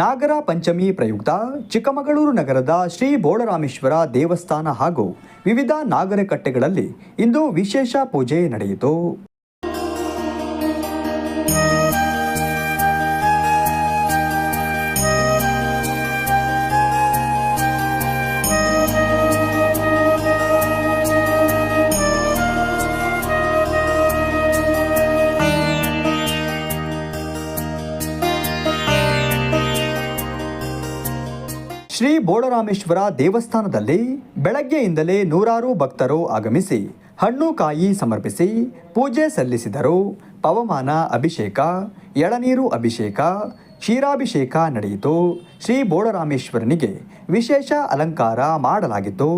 ನಾಗರ ಪಂಚಮಿ ಪ್ರಯುಕ್ತ ಚಿಕ್ಕಮಗಳೂರು ನಗರದ ಶ್ರೀ ಬೋಳರಾಮೇಶ್ವರ ದೇವಸ್ಥಾನ ಹಾಗೂ ವಿವಿಧ ನಾಗರಕಟ್ಟೆಗಳಲ್ಲಿ ಇಂದು ವಿಶೇಷ ಪೂಜೆ ನಡೆಯಿತು. ಶ್ರೀ ಬೋಳರಾಮೇಶ್ವರ ದೇವಸ್ಥಾನದಲ್ಲಿ ಬೆಳಗ್ಗೆಯಿಂದಲೇ ನೂರಾರು ಭಕ್ತರು ಆಗಮಿಸಿ, ಹಣ್ಣು ಕಾಯಿ ಸಮರ್ಪಿಸಿ, ಪೂಜೆ ಸಲ್ಲಿಸಿದರು. ಪವಮಾನ ಅಭಿಷೇಕ, ಎಳನೀರು ಅಭಿಷೇಕ, ಕ್ಷೀರಾಭಿಷೇಕ ನಡೆಯಿತು. ಶ್ರೀ ಬೋಳರಾಮೇಶ್ವರನಿಗೆ ವಿಶೇಷ ಅಲಂಕಾರ ಮಾಡಲಾಗಿತ್ತು.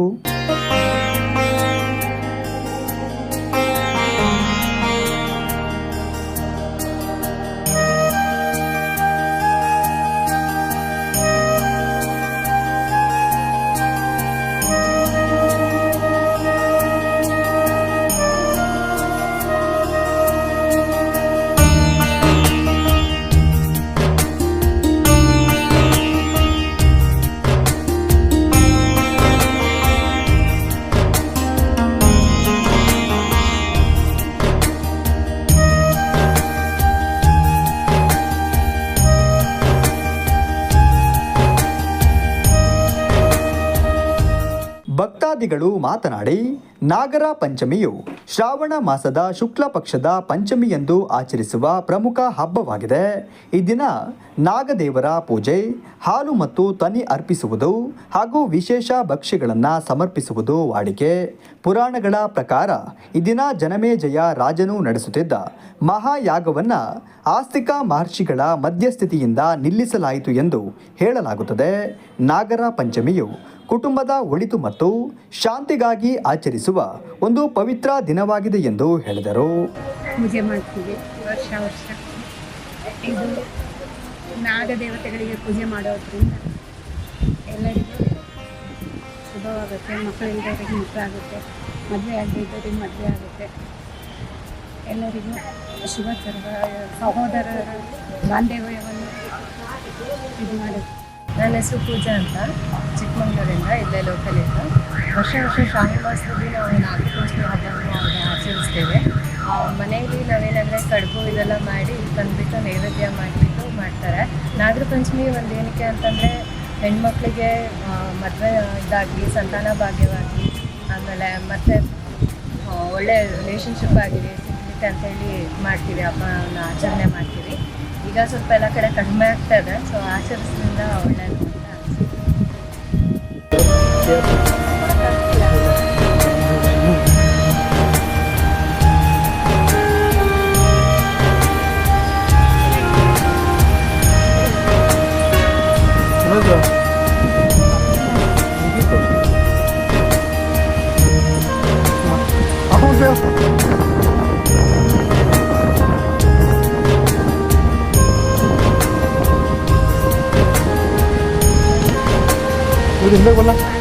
ಭಕ್ತಾದಿಗಳು ಮಾತನಾಡಿ, ನಾಗರ ಪಂಚಮಿಯು ಶ್ರಾವಣ ಮಾಸದ ಶುಕ್ಲ ಪಕ್ಷದ ಪಂಚಮಿಯೆಂದು ಆಚರಿಸುವ ಪ್ರಮುಖ ಹಬ್ಬವಾಗಿದೆ. ಈ ದಿನ ನಾಗದೇವರ ಪೂಜೆ, ಹಾಲು ಮತ್ತು ತನಿ ಅರ್ಪಿಸುವುದು ಹಾಗೂ ವಿಶೇಷ ಭಕ್ಷ್ಯಗಳನ್ನು ಸಮರ್ಪಿಸುವುದು ವಾಡಿಕೆ. ಪುರಾಣಗಳ ಪ್ರಕಾರ ಈ ದಿನ ಜನಮೇಜಯ ರಾಜನು ನಡೆಸುತ್ತಿದ್ದ ಮಹಾಯಾಗವನ್ನು ಆಸ್ತಿಕ ಮಹರ್ಷಿಗಳ ಮಧ್ಯಸ್ಥಿತಿಯಿಂದ ನಿಲ್ಲಿಸಲಾಯಿತು ಎಂದು ಹೇಳಲಾಗುತ್ತದೆ. ನಾಗರ ಪಂಚಮಿಯು ಕುಟುಂಬದ ಒಳಿತು ಮತ್ತು ಶಾಂತಿಗಾಗಿ ಆಚರಿಸುವ ಒಂದು ಪವಿತ್ರ ದಿನವಾಗಿದೆ ಎಂದು ಹೇಳಿದರು. ಪೂಜೆ ಮಾಡ್ತೀವಿ ವರ್ಷ ವರ್ಷ. ಇದು ನಾಗದೇವತೆಗಳಿಗೆ ಪೂಜೆ ಮಾಡೋದ್ರಿಂದ ಎಲ್ಲರಿಗೂ ಶುಭವಾಗುತ್ತೆ ಮಕ್ಕಳಿದ್ದವರಿಗೆ ಮಕ್ಕಳು ಆಗುತ್ತೆ ಮದುವೆ ಆಗದಿದ್ದವರಿಗೆ ಮದುವೆ ಆಗುತ್ತೆ. ಎಲ್ಲರಿಗೂ ಶುಭ ತರುವ ಸಹೋದರರ ಬಾಂಧವ್ಯವನ್ನು ಇದು ಮಾಡುತ್ತೆ. ನನ್ನ ಹೆಸರು ಪೂಜಾ ಅಂತ ಚಿಕ್ಕಮಂಗ್ಳೂರಿಂದ ಇಲ್ಲೇ ಲೋಕಲ್ ಇದ್ದು. ವರ್ಷ ವರ್ಷ ಮಾಸದಲ್ಲಿ ನಾವು ನಾಗರ ಪಂಚಮಿ ಹಬ್ಬವನ್ನು ಆಚರಿಸ್ತೇವೆ ಮನೆಯಲ್ಲಿ ನಾವೇನಂದರೆ ಕಡುಬು ಇದೆಲ್ಲ ಮಾಡಿ ಬಂದುಬಿಟ್ಟು ನೈವೇದ್ಯ ಮಾಡಿಬಿಟ್ಟು ಮಾಡ್ತಾರೆ. ನಾಗರ ಪಂಚಮಿ ಒಂದು ಏನಕ್ಕೆ ಅಂತಂದರೆ ಹೆಣ್ಮಕ್ಳಿಗೆ ಮದುವೆ ಇದಾಗಲಿ, ಸಂತಾನ ಭಾಗ್ಯವಾಗಿ ಆಮೇಲೆ ಮತ್ತೆ ಒಳ್ಳೆ ರಿಲೇಷನ್ಶಿಪ್ ಆಗಲಿ ಸಿಗ್ಲಿಕ್ಕೆ ಅಂತೇಳಿ ಮಾಡ್ತೀವಿ ಹಬ್ಬವನ್ನು ಆಚರಣೆ ಮಾಡ್ತೀವಿ. ಈಗ ಸ್ವಲ್ಪ ಎಲ್ಲ ಕಡೆ ಕಡಿಮೆ ಆಗ್ತಾ ಇದೆ ಸೊ ಆಚರಿಸೋದ್ರಿಂದ ಒಳ್ಳೆಯದು ಅಂತ ಅನ್ಸುತ್ತೆ. 맞아. 가보세요. 우리 힘들걸라?